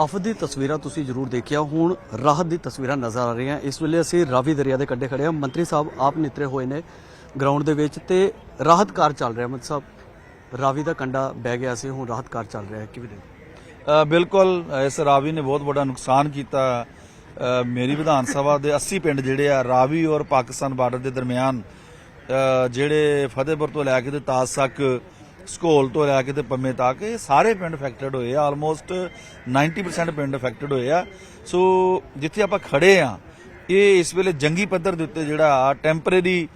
ਆਫਤ ਦੀ ਤਸਵੀਰਾਂ ਤੁਸੀਂ ਜ਼ਰੂਰ ਦੇਖਿਆ, ਹੁਣ ਰਾਹਤ ਦੀ ਤਸਵੀਰਾਂ ਨਜ਼ਰ ਆ ਰਹੀਆਂ। ਇਸ ਵੇਲੇ ਅਸੀਂ ਰਾਵੀ ਦਰਿਆ ਦੇ ਕੰਢੇ ਖੜੇ ਹਾਂ। ਮੰਤਰੀ ਸਾਹਿਬ ਆਪ ਨਿਤਰੇ ਹੋਏ ਨੇ ਗਰਾਊਂਡ ਦੇ ਵਿੱਚ ਤੇ ਰਾਹਤ ਕਾਰ ਚੱਲ ਰਿਹਾ। ਮੰਤਰੀ ਸਾਹਿਬ, ਰਾਵੀ ਦਾ ਕੰਢਾ ਬਹਿ ਗਿਆ ਸੀ, ਹੁਣ ਰਾਹਤ ਕਾਰ ਚੱਲ ਰਿਹਾ ਹੈ। ਕਿਵੇਂ ਦੇਖਦੇ ਬਿਲਕੁਲ, ਇਸ ਰਾਵੀ ਨੇ ਬਹੁਤ ਵੱਡਾ ਨੁਕਸਾਨ ਕੀਤਾ। ਮੇਰੀ ਵਿਧਾਨ ਸਭਾ ਦੇ 80 ਪਿੰਡ ਜਿਹੜੇ ਆ, ਰਾਵੀ ਔਰ ਪਾਕਿਸਤਾਨ ਬਾਰਡਰ ਦੇ ਦਰਮਿਆਨ ਜਿਹੜੇ ਫਤਿਹਪੁਰ ਤੋਂ ਲੈ ਕੇ ਤੇ ਤਾਜ ਤੱਕ ਸਕੋਲ ਤੋਂ ਲੈ ਕੇ ਤੇ ਪੰਮੇ ਤੱਕ ਇਹ ਸਾਰੇ ਪਿੰਡ ਅਫੈਕਟਡ ਹੋਏ ਆ ਆਲਮੋਸਟ 90% ਪਿੰਡ ਅਫੈਕਟਡ ਹੋਏ ਆ। ਸੋ ਜਿੱਥੇ ਆਪਾਂ ਖੜੇ ਆ, ਇਹ ਇਸ ਵੇਲੇ ਜੰਗੀ ਪੱਧਰ ਦੇ ਉੱਤੇ ਜਿਹੜਾ ਟੈਂਪਰੇਰੀ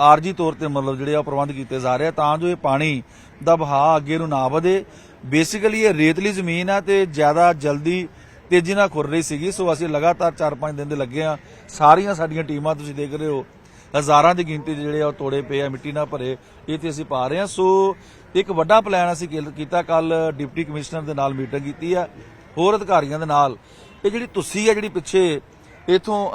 ਆਰਜੀ ਤੌਰ ਤੇ ਮਤਲਬ ਜਿਹੜੇ ਆ ਉਹ ਪ੍ਰਬੰਧ ਕੀਤੇ ਜਾ ਰਹੇ ਆ, ਤਾਂ ਜੋ ਇਹ ਪਾਣੀ ਦਾ ਬਹਾਅ ਅੱਗੇ ਨੂੰ ਨਾ ਵਧੇ। ਬੇਸਿਕਲੀ ਇਹ ਰੇਤਲੀ ਜ਼ਮੀਨ ਆ ਤੇ ਜ਼ਿਆਦਾ ਜਲਦੀ ਤੇਜ਼ੀ ਨਾਲ ਖੁਰ ਰਹੀ ਸੀਗੀ। ਸੋ ਅਸੀਂ ਲਗਾਤਾਰ 4-5 ਦਿਨ ਦੇ ਲੱਗੇ ਆ। ਸਾਰੀਆਂ ਸਾਡੀਆਂ ਟੀਮਾਂ ਤੁਸੀਂ ਦੇਖ ਰਹੇ ਹੋ ਹਜ਼ਾਰਾਂ ਦੀ ਗਿਣਤੀ 'ਚ ਜਿਹੜੇ ਆ ਉਹ ਤੋੜੇ ਪਏ ਆ, ਮਿੱਟੀ ਨਾਲ ਭਰੇ, ਇਹ ਤੇ ਅਸੀਂ ਪਾ ਰਹੇ ਆ ਸੋ, ਇੱਕ ਵੱਡਾ ਪਲਾਨ ਅਸੀਂ ਕੀਲ- ਕੀਤਾ ਕੱਲ ਡਿਪਟੀ ਕਮਿਸ਼ਨਰ ਦੇ ਨਾਲ ਮੀਟਿੰਗ ਕੀਤੀ ਆ, ਹੋਰ ਅਧਿਕਾਰੀਆਂ ਦੇ ਨਾਲ। ਇਹ ਜਿਹੜੀ ਤੁਸੀਂ ਆ, ਜਿਹੜੀ ਪਿੱਛੇ ਇਥੋਂ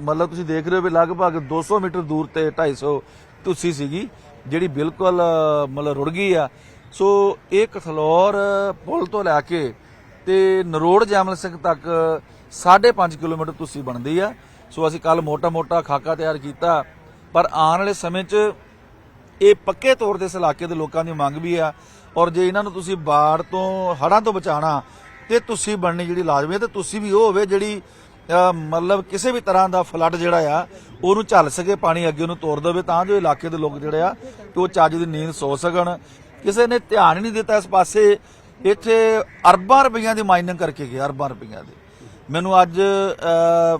ਮਤਲਬ ਤੁਸੀਂ ਦੇਖ ਰਹੇ ਹੋ ਵੀ ਲਗਭਗ 200 ਮੀਟਰ ਦੂਰ ਤੇ 250 ਤੁਸੀਂ ਸੀਗੀ, ਜਿਹੜੀ ਬਿਲਕੁਲ, ਮਤਲਬ ਰੁੜ ਗਈ ਆ। ਸੋ, ਇਹ ਕਥਲੌਰ ਪੁਲ ਤੋਂ ਲੈ ਕੇ ਤੇ ਨਰੋੜ ਜੈਮਲ ਸਿੰਘ ਤੱਕ 5.5 ਕਿਲੋਮੀਟਰ ਤੁਸੀਂ ਬਣਦੀ ਆ। ਸੋ, ਅਸੀਂ ਕੱਲ ਮੋਟਾ-ਮੋਟਾ ਖਾਕਾ ਤਿਆਰ ਕੀਤਾ। ਪਰ ਆਉਣ ਵਾਲੇ ਸਮੇਂ 'ਚ ਇਹ ਪੱਕੇ ਤੌਰ ਤੇ ਇਸ ਇਲਾਕੇ ਦੇ ਲੋਕਾਂ ਦੀ ਮੰਗ ਵੀ ਆ। ਔਰ ਜੇ ਇਹਨਾਂ ਨੂੰ ਤੁਸੀਂ ਬਾੜ ਤੋਂ ਹੜ੍ਹਾਂ ਤੋਂ ਬਚਾਉਣਾ, ਤੇ ਤੁਸੀਂ ਬਣਨੀ ਜਿਹੜੀ ਲਾਜ਼ਮੀ ਹੈ ਤੇ ਤੁਸੀਂ ਵੀ ਉਹ ਹੋਵੇ ਜਿਹੜੀ ਮਤਲਬ ਕਿਸੇ ਵੀ ਤਰ੍ਹਾਂ ਦਾ ਫਲੱਡ ਜਿਹੜਾ ਆ, ਉਹਨੂੰ ਝੱਲ ਸਕੇ, ਪਾਣੀ ਅੱਗੇ ਉਹਨੂੰ ਤੋੜ ਦੇਵੇ, ਤਾਂ ਜੋ ਇਲਾਕੇ ਦੇ ਲੋਕ ਜਿਹੜੇ ਆ ਕਿ ਉਹ ਚੱਜ ਦੀ ਨੀਂਦ ਸੌ ਸਕਣ। ਕਿਸੇ ਨੇ ਧਿਆਨ ਹੀ ਨਹੀਂ ਦਿੱਤਾ ਇਸ ਪਾਸੇ, ਇੱਥੇ ਅਰਬਾਂ ਰੁਪਈਆਂ ਦੀ ਮਾਈਨਿੰਗ ਕਰਕੇ ਗਏ, ਅਰਬਾਂ ਰੁਪਈਆਂ ਦੀ। ਮੈਨੂੰ ਅੱਜ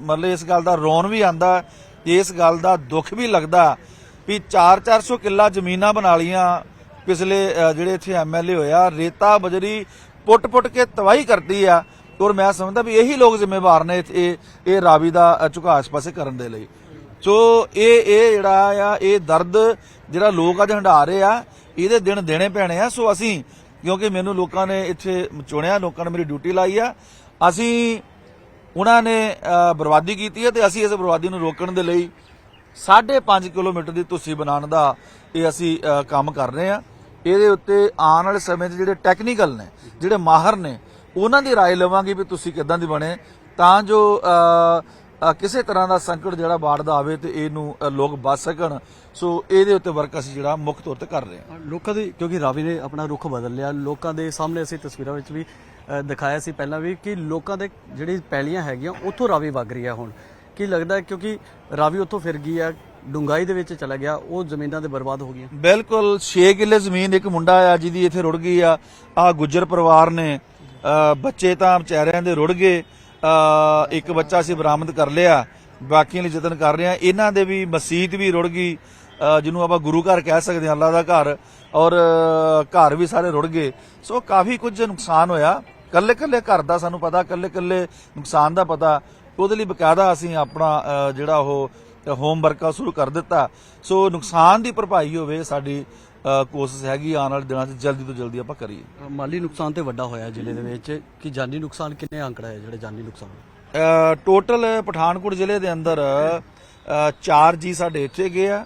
ਮਤਲਬ ਇਸ ਗੱਲ ਦਾ ਰੋਣ ਵੀ ਆਂਦਾ ਇਸ ਗੱਲ ਦਾ ਦੁੱਖ ਵੀ ਲੱਗਦਾ ਵੀ 4-400 ਕਿੱਲਾ ਜ਼ਮੀਨਾਂ ਬਣਾ ਲੀਆਂ ਪਿਛਲੇ ਜਿਹੜੇ ਇੱਥੇ ਐਮਐਲਏ ਹੋਇਆ ਰੇਤਾ ਬਜਰੀ ਪੁੱਟ-ਪੁੱਟ ਕੇ ਤਬਾਹੀ ਕਰਦੀ ਆ ਔਰ ਮੈਂ ਸਮਝਦਾ ਵੀ ਇਹੀ ਲੋਕ ਜ਼ਿੰਮੇਵਾਰ ਨੇ ਇੱਥੇ ਇਹ ਇਹ ਰਾਵੀ ਦਾ ਅਹ, ਪਾਸੇ ਕਰਨ ਦੇ ਲਈ। ਸੋ ਇਹ ਇਹ ਜਿਹੜਾ ਆ ਇਹ ਦਰਦ ਜਿਹੜਾ ਲੋਕ ਅੱਜ ਹੰਢਾ ਰਹੇ ਆ ਇਹਦੇ ਦਿਨ ਦੇਣੇ ਪੈਣੇ ਆ। ਸੋ ਅਸੀਂ ਕਿਉਂਕਿ ਮੈਨੂੰ ਲੋਕਾਂ ਨੇ ਇੱਥੇ ਚੁਣਿਆ ਲੋਕਾਂ ਨੇ ਮੇਰੀ ਡਿਊਟੀ ਲਾਈ ਆ ਅਸੀਂ ਉਹਨਾਂ ਨੇ ਅਹ, ਬਰਬਾਦੀ ਕੀਤੀ ਹੈ ਤੇ ਅਸੀਂ ਇਸ ਬਰਬਾਦੀ ਨੂੰ ਰੋਕਣ ਦੇ ਲਈ 5.5 ਕਿਲੋਮੀਟਰ ਦੀ ਤੁਸੀਂ ਬਣਾਉਣ ਦਾ ਇਹ ਅਸੀਂ ਅਹ, ਕੰਮ ਕਰ ਰਹੇ ਆ ਇਹਦੇ ਉੱਤੇ ਆਉਣ ਵਾਲੇ ਸਮੇਂ 'ਚ ਜਿਹੜੇ ਟੈਕਨੀਕਲ ਨੇ ਜਿਹੜੇ ਮਾਹਰ ਨੇ ਉਹਨਾਂ ਦੀ رائے ਲਵਾਂਗੇ ਵੀ ਤੁਸੀਂ ਕਿੱਦਾਂ ਦੀ ਬਣੇ ਤਾਂ ਜੋ ਅਹ, ਅਹ, ਕਿਸੇ ਤਰ੍ਹਾਂ ਦਾ ਸੰਕਟ ਜਿਹੜਾ ਬਾੜ ਦਾ ਆਵੇ ਤੇ ਇਹਨੂੰ ਅਹ, ਲੋਕ ਬਚ ਸਕਣ ਸੋ ਇਹਦੇ ਉੱਤੇ ਵਰਕ ਅਸੀਂ ਜਿਹੜਾ ਮੁੱਖ ਤੌਰ ਤੇ ਕਰ ਰਹੇ ਹਾਂ ਹਾਂ ਲੋਕਾਂ ਦੀ ਕਿਉਂਕਿ ਰਾਵੀ ਨੇ ਆਪਣਾ ਰੁਖ ਬਦਲ ਲਿਆ ਲੋਕਾਂ ਦੇ ਸਾਹਮਣੇ ਅਸੀਂ ਤਸਵੀਰਾਂ ਵਿੱਚ ਵੀ ਅ, ਦਿਖਾਇਆ ਸੀ ਪਹਿਲਾਂ ਵੀ ਕਿ ਲੋਕਾਂ ਦੇ ਜਿਹੜੀ ਪੈਲੀਆਂ ਹੈਗੀਆਂ ਉੱਥੋਂ ਰਾਵੀ ਵਗ ਰਹੀ ਹੈ ਹੁਣ। ਕੀ ਲੱਗਦਾ ਕਿਉਂਕਿ ਰਾਵੀ ਉੱਥੋਂ ਫਿਰ ਗਈ ਆ ਡੁੰਗਾਈ ਦੇ ਵਿੱਚ ਚਲਾ ਗਿਆ, ਉਹ ਜ਼ਮੀਨਾਂ ਤੇ ਬਰਬਾਦ ਹੋ ਗਈਆਂ। ਬਿਲਕੁਲ 6 ਕਿੱਲੇ ਜ਼ਮੀਨ ਇੱਕ ਮੁੰਡਾ ਆ ਜਿਹਦੀ ਇੱਥੇ ਰੁੜ ਗਈ ਆ ਆ ਗੁੱਜਰ ਪਰਿਵਾਰ ਨੇ ਬੱਚੇ ਤਾਂ ਵਿਚਾਰਿਆਂ ਦੇ ਰੁੜ ਗਏ ਇੱਕ ਬੱਚਾ ਅਸੀਂ ਬਰਾਮਦ ਕਰ ਲਿਆ, ਬਾਕੀਆਂ ਲਈ ਯਤਨ ਕਰ ਰਹੇ ਆ ਇਹਨਾਂ ਦੇ ਵੀ ਮਸਜਿਦ ਵੀ ਰੁੜ ਗਈ ਜਿਹਨੂੰ ਆਪਾਂ ਗੁਰੂ ਘਰ ਕਹਿ ਸਕਦੇ ਹਾਂ ਅੱਲਾ ਦਾ ਘਰ, ਔਰ ਘਰ ਵੀ ਸਾਰੇ ਰੁੜ ਗਏ। ਸੋ ਕਾਫੀ ਕੁਝ ਨੁਕਸਾਨ ਹੋਇਆ। ਕੱਲੇ ਕੱਲੇ ਘਰ ਦਾ ਸਾਨੂੰ ਪਤਾ ਕੱਲੇ ਕੱਲੇ ਨੁਕਸਾਨ ਦਾ ਪਤਾ। ਉਹਦੇ ਲਈ ਬਕਾਇਦਾ ਅਸੀਂ ਆਪਣਾ ਜਿਹੜਾ ਉਹ ਹੋਮ ਵਰਕਾ ਸ਼ੁਰੂ ਕਰ ਦਿੱਤਾ। ਸੋ ਨੁਕਸਾਨ ਦੀ ਭਰਪਾਈ ਹੋਵੇ ਸਾਡੀ ਕੋਸ਼ਿਸ਼ ਹੈਗੀ ਆਉਣ ਵਾਲੇ ਦਿਨਾਂ 'ਚ ਜਲਦੀ ਤੋਂ ਜਲਦੀ ਆਪਾਂ ਕਰੀਏ। ਮਾਲੀ ਨੁਕਸਾਨ ਤੇ ਵੱਡਾ ਹੋਇਆ ਜ਼ਿਲ੍ਹੇ ਦੇ ਵਿੱਚ ਕਿ ਜਾਨੀ ਨੁਕਸਾਨ ਕਿੰਨੇ ਅੰਕੜਾ ਹੈ ਜਿਹੜੇ ਜਾਨੀ ਨੁਕਸਾਨ? ਟੋਟਲ ਪਠਾਨਕੋਟ ਜ਼ਿਲ੍ਹੇ ਦੇ ਅੰਦਰ ਅਹ ਚਾਰ ਜੀ ਸਾਡੇ ਇੱਥੇ ਗਏ ਆ।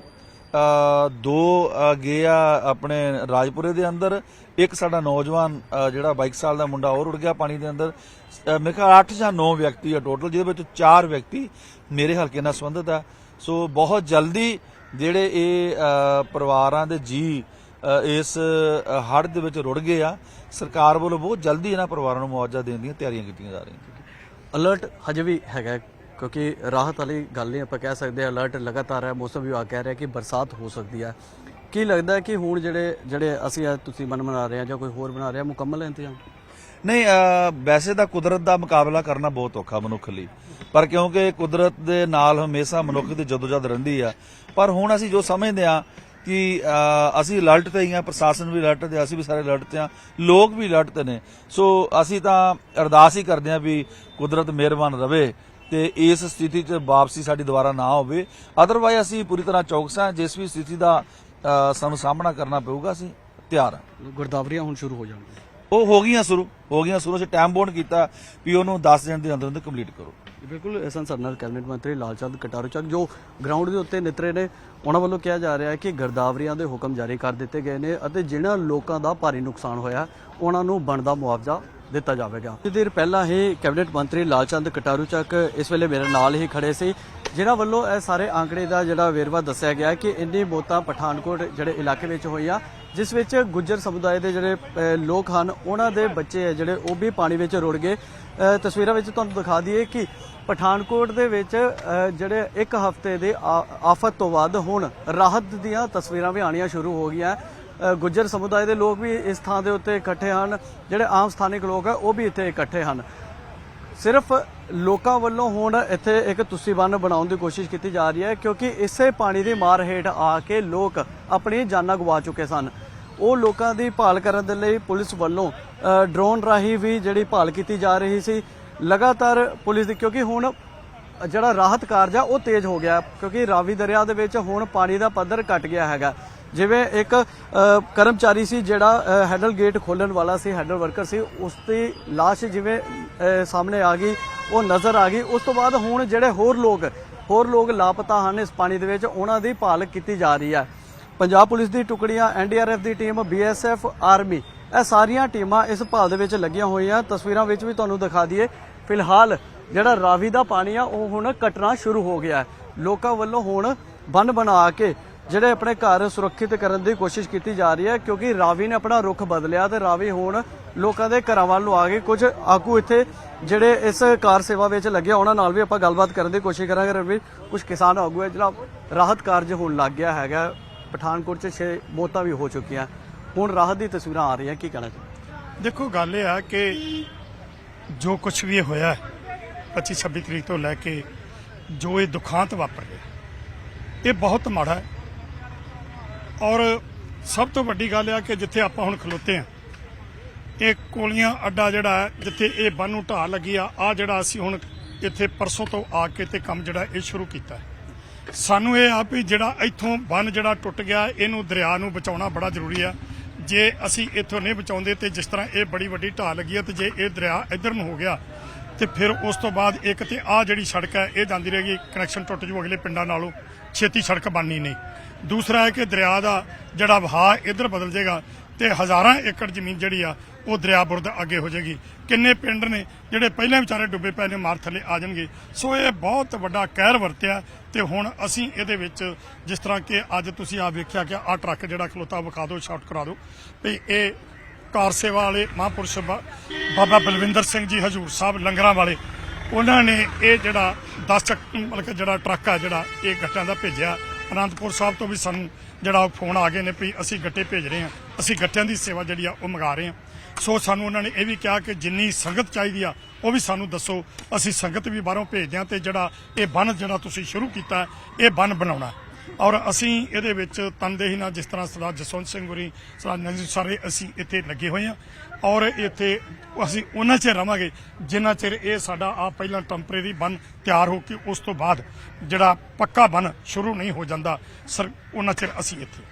ਦੋ ਗਏ ਆ ਆਪਣੇ ਰਾਜਪੁਰੇ ਦੇ ਅੰਦਰ। ਇੱਕ ਸਾਡਾ ਨੌਜਵਾਨ ਜਿਹੜਾ 22 ਸਾਲ ਦਾ ਮੁੰਡਾ ਉਹ ਰੁੜ ਗਿਆ ਪਾਣੀ ਦੇ ਅੰਦਰ। ਮੇਰੇ ਖਿਆਲ 8 ਜਾਂ 9 ਵਿਅਕਤੀ ਆ ਟੋਟਲ, ਜਿਹਦੇ ਵਿੱਚ ਚਾਰ ਵਿਅਕਤੀ ਮੇਰੇ ਹਲਕੇ ਨਾਲ ਸੰਬੰਧਿਤ ਆ। ਸੋ ਬਹੁਤ ਜਲਦੀ ਜਿਹੜੇ ਇਹ ਪਰਿਵਾਰਾਂ ਦੇ ਜੀ ਇਸ ਹੜ੍ਹ ਦੇ ਵਿੱਚ ਰੁੜ ਗਏ ਆ, ਸਰਕਾਰ ਵੱਲੋਂ ਬਹੁਤ ਜਲਦੀ ਇਹਨਾਂ ਪਰਿਵਾਰਾਂ ਨੂੰ ਮੁਆਵਜ਼ਾ ਦੇਣ ਦੀਆਂ ਤਿਆਰੀਆਂ ਕੀਤੀਆਂ ਜਾ ਰਹੀਆਂ। ਅਲਰਟ ਹਜੇ ਵੀ ਹੈਗਾ। ਕਿਉਂਕਿ ਰਾਹਤ ਵਾਲੀ ਗੱਲ ਨਹੀਂ ਆਪਾਂ ਕਹਿ ਸਕਦੇ ਹਾਂ ਅਲਰਟ ਲਗਾਤਾਰ ਹੈ, ਮੌਸਮ ਵਿਭਾਗ ਕਹਿ ਰਿਹਾ ਕਿ ਬਰਸਾਤ ਹੋ ਸਕਦੀ ਹੈ। ਕੀ ਲੱਗਦਾ ਕਿ ਹੁਣ ਜਿਹੜੇ ਜਿਹੜੇ ਅਸੀਂ ਅੱਜ ਤੁਸੀਂ ਮਨ ਬਣਾ ਰਹੇ ਹਾਂ ਜਾਂ ਕੋਈ ਹੋਰ ਬਣਾ ਰਿਹਾ, ਮੁਕੰਮਲ ਇੰਤਜ਼ਾਮ? ਨਹੀਂ ਵੈਸੇ ਤਾਂ ਕੁਦਰਤ ਦਾ ਮੁਕਾਬਲਾ ਕਰਨਾ ਬਹੁਤ ਔਖਾ ਮਨੁੱਖ ਲਈ। ਪਰ ਕਿਉਂਕਿ ਕੁਦਰਤ ਦੇ ਨਾਲ ਹਮੇਸ਼ਾ ਮਨੁੱਖ ਦੀ ਜਦੋਜਦ ਰਹਿੰਦੀ ਆ। ਪਰ ਹੁਣ ਅਸੀਂ ਜੋ ਸਮਝਦੇ ਆ ਕਿ ਅਸੀਂ ਅਲਰਟ ਤੇ ਹੀ ਆ ਪ੍ਰਸ਼ਾਸਨ ਵੀ ਅਲਰਟ ਤੇ, ਅਸੀਂ ਵੀ ਸਾਰੇ ਅਲਰਟ ਤੇ ਆ ਲੋਕ ਵੀ ਅਲਰਟ ਤੇ ਨੇ। ਸੋ ਅਸੀਂ ਤਾਂ ਅਰਦਾਸ ਹੀ ਕਰਦੇ ਆ ਵੀ ਕੁਦਰਤ ਮਿਹਰਬਾਨ ਰਵੇ ਤੇ ਇਸ ਸਥਿਤੀ 'ਚ ਵਾਪਸੀ ਸਾਡੀ ਦੁਬਾਰਾ ਨਾ ਹੋਵੇ। ਅਦਰਵਾਈਜ਼ ਅਸੀਂ ਪੂਰੀ ਤਰ੍ਹਾਂ ਚੌਕਸ ਹਾਂ ਜਿਸ ਵੀ ਸਥਿਤੀ ਦਾ ਸਾਨੂੰ ਸਾਹਮਣਾ ਕਰਨਾ ਪਊਗਾ ਅਸੀਂ ਤਿਆਰ ਹਾਂ। ਗੁਰਦਾਵਰੀਆਂ ਹੁਣ ਸ਼ੁਰੂ ਹੋ ਜਾਣਗੀਆਂ। ਉਹ ਹੋ ਗਈਆਂ ਸ਼ੁਰੂ ਹੋ ਗਈਆਂ ਸ਼ੁਰੂ ਅਸੀਂ ਟਾਈਮ ਬੋਰਡ ਕੀਤਾ ਵੀ ਉਹਨੂੰ 10 ਦਿਨ ਦੇ ਅੰਦਰ ਅੰਦਰ ਕੰਪਲੀਟ ਕਰੋ ਬਿਲਕੁਲ ਐਸਨ ਸਰ ਨਾਲ ਕੈਬਨਿਟ ਮੰਤਰੀ ਲਾਲਚੰਦ ਕਟਾਰੂ ਚੱਕ ਜੋ ਗਰਾਊਂਡ ਦੇ ਉੱਤੇ ਨਿਤਰੇ ਨੇ ਉਹਨਾਂ ਵੱਲੋਂ ਕਿਹਾ ਜਾ ਰਿਹਾ ਹੈ ਕਿ ਗਰਦਾਵਰੀਆਂ ਦੇ ਹੁਕਮ ਜਾਰੀ ਕਰ ਦਿੱਤੇ ਗਏ ਨੇ ਅਤੇ ਜਿਨ੍ਹਾਂ ਲੋਕਾਂ ਦਾ ਭਾਰੀ ਨੁਕਸਾਨ ਹੋਇਆ ਉਹਨਾਂ ਨੂੰ ਬਣਦਾ ਮੁਆਵਜ਼ਾ ਦਿੱਤਾ ਜਾਵੇਗਾ। ਕੁਝ ਦੇਰ ਪਹਿਲਾਂ ਹੀ ਕੈਬਨਿਟ ਮੰਤਰੀ ਲਾਲਚੰਦ ਕਟਾਰੂ ਚੱਕ ਇਸ ਵੇਲੇ ਮੇਰੇ ਨਾਲ ਹੀ ਖੜੇ ਸੀ, ਜਿਨ੍ਹਾਂ ਵੱਲੋਂ ਇਹ ਸਾਰੇ ਆંકੜੇ ਦਾ ਜਿਹੜਾ ਵੇਰਵਾ ਦੱਸਿਆ ਗਿਆ ਕਿ ਇੰਨੀ ਮੌਤਾਂ ਪਠਾਨਕੋਟ ਜਿਹੜੇ ਇਲਾਕੇ ਵਿੱਚ ਹੋਈਆਂ ਜਿਸ ਵਿੱਚ ਗੁੱਜਰ ਸਮੁਦਾਇ ਦੇ ਜਿਹੜੇ ਲੋਕ ਹਨ, ਉਹਨਾਂ ਦੇ ਬੱਚੇ ਹੈ ਜਿਹੜੇ, ਉਹ ਵੀ ਪਾਣੀ ਵਿੱਚ ਰੁੜ ਗਏ। ਤਸਵੀਰਾਂ ਵਿੱਚ ਤੁਹਾਨੂੰ ਦਿਖਾ ਦਈਏ ਕਿ ਪਠਾਨਕੋਟ ਦੇ ਵਿੱਚ ਜਿਹੜੇ ਇੱਕ ਹਫ਼ਤੇ ਦੇ ਆਫਤ ਤੋਂ ਬਾਅਦ ਹੁਣ ਰਾਹਤ ਦੀਆਂ ਤਸਵੀਰਾਂ ਵੀ ਆਣੀਆਂ ਸ਼ੁਰੂ ਹੋ ਗਈਆਂ। ਗੁੱਜਰ ਸਮੁਦਾਇ ਦੇ ਲੋਕ ਵੀ ਇਸ ਥਾਂ ਦੇ ਉੱਤੇ ਇਕੱਠੇ ਹਨ। ਜਿਹੜੇ ਆਮ ਸਥਾਨਿਕ ਲੋਕ ਆ, ਉਹ ਵੀ ਇੱਥੇ ਇਕੱਠੇ ਹਨ। ਸਿਰਫ ਲੋਕਾਂ ਵੱਲੋਂ ਹੁਣ ਇੱਥੇ ਇੱਕ ਤੁਸੀਂ ਬੰਨ ਬਣਾਉਣ ਦੀ ਕੋਸ਼ਿਸ਼ ਕੀਤੀ ਜਾ ਰਹੀ ਹੈ, ਕਿਉਂਕਿ ਇਸੇ ਪਾਣੀ ਦੀ ਮਾਰ ਹੇਠ ਆ ਕੇ ਲੋਕ ਆਪਣੀ ਜਾਨਾਂ ਗਵਾ ਚੁੱਕੇ ਸਨ। ਉਹ ਲੋਕਾਂ ਦੀ ਭਾਲ ਕਰਨ ਦੇ ਲਈ ਪੁਲਿਸ ਵੱਲੋਂ ਡਰੋਨ ਰਾਹੀਂ ਵੀ ਜਿਹੜੀ ਭਾਲ ਕੀਤੀ ਜਾ ਰਹੀ ਸੀ। ਲਗਾਤਾਰ ਪੁਲਿਸ ਦੀ, ਕਿਉਂਕਿ ਹੁਣ ਜਿਹੜਾ ਰਾਹਤ ਕਾਰਜ ਆ, ਉਹ ਤੇਜ਼ ਹੋ ਗਿਆ, ਕਿਉਂਕਿ ਰਾਵੀ ਦਰਿਆ ਦੇ ਵਿੱਚ ਹੁਣ ਪਾਣੀ ਦਾ ਪੱਧਰ ਘਟ ਗਿਆ ਹੈਗਾ। ਜਿਵੇਂ ਇੱਕ ਕਰਮਚਾਰੀ ਸੀ ਜਿਹੜਾ ਅ, ਹੈਂਡਲ ਗੇਟ ਖੋਲਣ ਵਾਲਾ ਸੀ ਹੈਂਡਲ ਵਰਕਰ ਸੀ ਉਸ ਦੀ ਲਾਸ਼ ਜਿਵੇਂ ਸਾਹਮਣੇ ਆ ਗਈ ਉਹ ਨਜ਼ਰ ਆ ਗਈ। ਉਸ ਤੋਂ ਬਾਅਦ ਹੁਣ ਜਿਹੜੇ ਹੋਰ ਲੋਕ ਹੋਰ ਲੋਕ ਲਾਪਤਾ ਹਨ ਇਸ ਪਾਣੀ ਦੇ ਵਿੱਚ ਉਹਨਾਂ ਦੀ ਭਾਲ ਕੀਤੀ ਜਾ ਰਹੀ ਹੈ। ਪੰਜਾਬ ਪੁਲਿਸ ਦੀ ਟੁਕੜੀਆਂ ਐਨਡੀਆਰਐਫ ਦੀ ਟੀਮ ਬੀਐਸਐਫ ਆਰਮੀ ਇਹ ਸਾਰੀਆਂ ਟੀਮਾਂ ਇਸ ਭਾਲ ਦੇ ਵਿੱਚ ਲੱਗੀਆਂ ਹੋਈਆਂ। ਤਸਵੀਰਾਂ ਵਿੱਚ ਵੀ ਤੁਹਾਨੂੰ ਦਿਖਾ ਦਈਏ। ਫਿਲਹਾਲ ਜਿਹੜਾ ਰਾਵੀ ਦਾ ਪਾਣੀ ਆ ਉਹ ਹੁਣ ਕਟਣਾ ਸ਼ੁਰੂ ਹੋ ਗਿਆ ਹੈ। ਲੋਕਾਂ ਵੱਲੋਂ ਹੁਣ ਬੰਨ ਬਣਾ ਕੇ ਜਿਹੜੇ ਆਪਣੇ ਘਰ ਸੁਰੱਖਿਅਤ ਕਰਨ ਦੀ ਕੋਸ਼ਿਸ਼ ਕੀਤੀ ਜਾ ਰਹੀ ਹੈ, ਕਿਉਂਕਿ ਰਾਵੀ ਨੇ ਆਪਣਾ ਰੁਖ ਬਦਲਿਆ ਤੇ ਰਾਵੀ ਹੁਣ ਲੋਕਾਂ ਦੇ ਘਰਾਂ ਵੱਲ ਨੂੰ ਆ ਗਏ। ਕੁਝ ਆਗੂ ਇੱਥੇ ਜਿਹੜੇ ਇਸ ਕਾਰ ਸੇਵਾ ਵਿੱਚ ਲੱਗੇ ਉਹਨਾਂ ਨਾਲ ਵੀ ਆਪਾਂ ਗੱਲਬਾਤ ਕਰਨ ਦੀ ਕੋਸ਼ਿਸ਼ ਕਰਾਂਗੇ। ਰਵੀ ਕੁਝ ਕਿਸਾਨ ਆਗੂ ਹੈ, ਜਿਹੜਾ ਰਾਹਤ ਕਾਰਜ ਹੋਣ ਲੱਗ ਗਿਆ ਹੈਗਾ। ਪਠਾਨਕੋਟ 'ਚ 6 ਮੌਤਾਂ ਵੀ ਹੋ ਚੁੱਕੀਆਂ। ਹੁਣ ਰਾਹਤ ਦੀ ਤਸਵੀਰਾਂ ਆ ਰਹੀਆਂ, ਕੀ ਕਹਿਣਾ ਚਾਹੁੰਦੇ ਦੇਖੋ, ਗੱਲ ਇਹ ਆ ਕਿ ਜੋ ਕੁਝ ਵੀ ਹੋਇਆ 25 26 ਤਰੀਕ ਤੋਂ ਲੈ ਕੇ ਜੋ ਇਹ ਦੁਖਾਂਤ ਵਾਪਰ ਗਿਆ ਇਹ ਬਹੁਤ ਮਾੜਾ ਹੈ। ਔਰ ਸਭ ਤੋਂ ਵੱਡੀ ਗੱਲ ਆ ਕਿ ਜਿੱਥੇ ਆਪਾਂ ਹੁਣ ਖਲੋਤੇ ਆ ਇਹ ਕੋਲੀਆਂ ਅੱਡਾ ਜਿਹੜਾ ਜਿੱਥੇ ਇਹ ਬੰਨ ਨੂੰ ਢਾਹ ਲੱਗੀ ਆ ਆ ਜਿਹੜਾ ਅਸੀਂ ਹੁਣ ਇੱਥੇ ਪਰਸੋਂ ਤੋਂ ਆ ਕੇ ਤੇ ਕੰਮ ਜਿਹੜਾ ਇਹ ਸ਼ੁਰੂ ਕੀਤਾ ਸਾਨੂੰ ਇਹ ਆ ਵੀ ਜਿਹੜਾ ਇੱਥੋਂ ਬੰਨ ਜਿਹੜਾ ਟੁੱਟ ਗਿਆ, ਇਹਨੂੰ ਦਰਿਆ ਨੂੰ ਬਚਾਉਣਾ ਬੜਾ ਜ਼ਰੂਰੀ ਆ। ਜੇ ਅਸੀਂ ਇੱਥੋਂ ਨਹੀਂ ਬਚਾਉਂਦੇ ਤੇ ਜਿਸ ਤਰ੍ਹਾਂ ਇਹ ਬੜੀ ਵੱਡੀ ਢਾਹ ਲੱਗੀ ਆ ਤੇ ਜੇ ਇਹ ਦਰਿਆ ਇੱਧਰ ਨੂੰ ਹੋ ਗਿਆ ਤੇ ਫਿਰ ਉਸ ਤੋਂ ਬਾਅਦ ਇੱਕ ਤੇ ਆ ਜਿਹੜੀ ਸੜਕ ਹੈ, ਇਹ ਜਾਂਦੀ ਰਹੇਗੀ ਕਨੈਕਸ਼ਨ ਟੁੱਟ ਜੂ ਅਗਲੇ ਪਿੰਡਾਂ ਨਾਲੋਂ। ਛੇਤੀ ਸੜਕ ਬਣਨੀ ਨਹੀਂ। ਦੂਸਰਾ ਹੈ ਕਿ ਦਰਿਆ ਦਾ ਜਿਹੜਾ ਵਹਾਅ ਇੱਧਰ ਬਦਲ ਜਾਏਗਾ ਤੇ ਹਜ਼ਾਰਾਂ ਏਕੜ ਜ਼ਮੀਨ ਜਿਹੜੀ ਆ, ਉਹ ਦਰਿਆ ਬੁਰਦ ਅੱਗੇ ਹੋ ਜਾਏਗੀ ਕਿੰਨੇ ਪਿੰਡ ਨੇ ਜਿਹੜੇ ਪਹਿਲਾਂ ਵਿਚਾਰੇ ਡੁੱਬੇ ਪਏ ਨੇ, ਮਾਰ ਥੱਲੇ ਆ ਜਾਣਗੇ। ਸੋ ਇਹ ਬਹੁਤ ਵੱਡਾ ਕਹਿਰ ਵਰਤਿਆ ਤੇ ਹੁਣ ਅਸੀਂ ਇਹਦੇ ਵਿੱਚ ਜਿਸ ਤਰ੍ਹਾਂ ਕਿ ਅੱਜ ਤੁਸੀਂ ਆ ਵੇਖਿਆ ਕਿ ਆ ਟਰੱਕ ਜਿਹੜਾ ਖਲੋਤਾ, ਵਿਖਾ ਦਿਓ ਸ਼ਾਟ ਕਰਾ ਦਿਓ। ਵੀ ਇਹ ਕਾਰ ਸੇਵਾ ਵਾਲੇ ਮਹਾਂਪੁਰਸ਼ ਬਾ- ਬਾਬਾ ਬਲਵਿੰਦਰ ਸਿੰਘ ਜੀ ਹਜੂਰ ਸਾਹਿਬ ਲੰਗਰਾਂ ਵਾਲੇ, ਉਹਨਾਂ ਨੇ ਇਹ ਜਿਹੜਾ 10 ਚੱਕ, ਮਤਲਬ ਕਿ ਜਿਹੜਾ ਟਰੱਕ ਆ, ਜਿਹੜਾ ਇਹ ਗੱਟਿਆਂ ਦਾ ਭੇਜਿਆ। ਅਨੰਦਪੁਰ ਸਾਹਿਬ ਤੋਂ ਵੀ ਸਾਨੂੰ ਜਿਹੜਾ ਉਹ ਫੋਨ ਆ ਗਏ ਨੇ ਵੀ ਅਸੀਂ ਗੱਟੇ ਭੇਜ ਰਹੇ ਹਾਂ, ਅਸੀਂ ਗੱਟਿਆਂ ਦੀ ਸੇਵਾ ਜਿਹੜੀ ਆ ਉਹ ਮੰਗਾ ਰਹੇ ਹਾਂ। ਸੋ ਸਾਨੂੰ ਉਹਨਾਂ ਨੇ ਇਹ ਵੀ ਕਿਹਾ ਕਿ ਜਿੰਨੀ ਸੰਗਤ ਚਾਹੀਦੀ ਆ, ਉਹ ਵੀ ਸਾਨੂੰ ਦੱਸੋ। ਅਸੀਂ ਸੰਗਤ ਵੀ ਬਾਹਰੋਂ ਭੇਜਦੇ ਹਾਂ ਤੇ ਜਿਹੜਾ ਇਹ ਬੰਨ ਜਿਹੜਾ ਤੁਸੀਂ ਸ਼ੁਰੂ ਕੀਤਾ, ਇਹ ਬੰਨ ਬਣਾਉਣਾ ਔਰ ਅਸੀਂ ਇਹਦੇ ਵਿੱਚ ਤਨਦੇਹੀ ਨਾਲ ਜਿਸ ਤਰ੍ਹਾਂ ਸਰਦਾਰ ਜਸਵੰਤ ਸਿੰਘ ਗੁਰੀ ਸਰਦਾਰ ਨੰਜੀ ਸਾਰੇ ਅਸੀਂ ਇੱਥੇ ਲੱਗੇ ਹੋਏ ਹਾਂ। ਔਰ ਇੱਥੇ ਅਸੀਂ ਉਹਨਾਂ ਚਿਰ ਰਵਾਂਗੇ ਜਿੰਨਾ ਚਿਰ ਇਹ ਸਾਡਾ ਆ ਪਹਿਲਾਂ ਟੈਂਪਰੇਰੀ ਬੰਨ ਤਿਆਰ ਹੋ ਕੇ ਉਸ ਤੋਂ ਬਾਅਦ ਜਿਹੜਾ ਪੱਕਾ ਬੰਨ ਸ਼ੁਰੂ ਨਹੀਂ ਹੋ ਜਾਂਦਾ। ਸਰ, ਉਹਨਾਂ ਚਿਰ ਅਸੀਂ ਇੱਥੇ।